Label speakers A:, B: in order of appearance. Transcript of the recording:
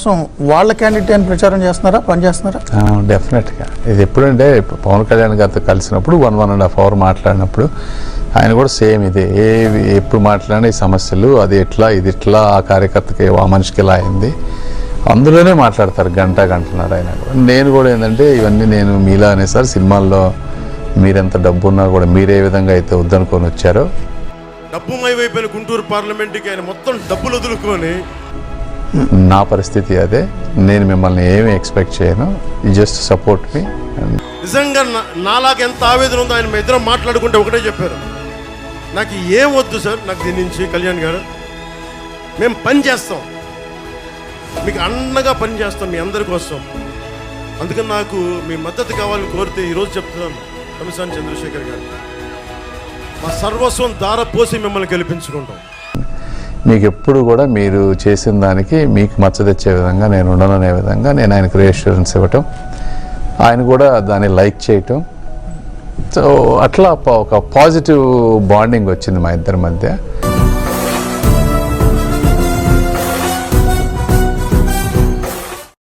A: కోసం వాళ్ళ క్యాండిడేట్ అని ప్రచారం చేస్తున్నారా? పనిచేస్తున్నారా
B: డెఫినెట్గా ఇది ఎప్పుడంటే పవన్ కళ్యాణ్ గారితో కలిసినప్పుడు one one and half hour మాట్లాడినప్పుడు ఆయన కూడా సేమ్ ఇదే. ఏ ఎప్పుడు మాట్లాడిన ఈ సమస్యలు అది ఎట్లా ఇది ఎట్లా ఆ కార్యకర్తకి ఆ మనిషికి ఇలా అయింది? అందులోనే మాట్లాడతారు గంట గంటన్నర ఆయన కూడా. నేను కూడా ఏంటంటే ఇవన్నీ నేను మీలా అనేసారి. సినిమాల్లో మీరెంత డబ్బు ఉన్నా కూడా మీరే విధంగా అయితే వద్దనుకొని వచ్చారో.
C: డబ్బు వైపోయిన గుంటూరు పార్లమెంట్కి ఆయన మొత్తం డబ్బులు వదులుకొని
B: నా పరిస్థితి అదే. నేను మిమ్మల్ని ఏమి ఎక్స్పెక్ట్ చేయను. జస్ట్ సపోర్ట్ మీ
C: నిజంగా నా- నాలాగా ఎంత ఆవేదన ఉందో ఆయన మీ ఇద్దరం మాట్లాడుకుంటే ఒకటే చెప్పారు. నాకు ఏం వద్దు సార్ నాకు దీని నుంచి కళ్యాణ్ గారు. మేము పని చేస్తాం. మీకు అండగా పని చేస్తాం మీ అందరి కోసం. అందుకని నాకు మీ మద్దతు కావాలని కోరితే ఈరోజు చెప్తున్నాను కమిసాన్ చంద్రశేఖర్ గారు. మా సర్వస్వం దార పోసి మిమ్మల్ని గెలిపించుకుంటాం.
B: మీకు ఎప్పుడు కూడా మీరు చేసిన దానికి మీకు మచ్చ తెచ్చే విధంగా నేను ఉండననే విధంగా నేను ఆయనకు రియాష్యూరెన్స్ ఇవ్వటం ఆయన కూడా దాన్ని లైక్ చేయటం. సో అట్లా ఒక పాజిటివ్ బాండింగ్ వచ్చింది మా ఇద్దరి మధ్య.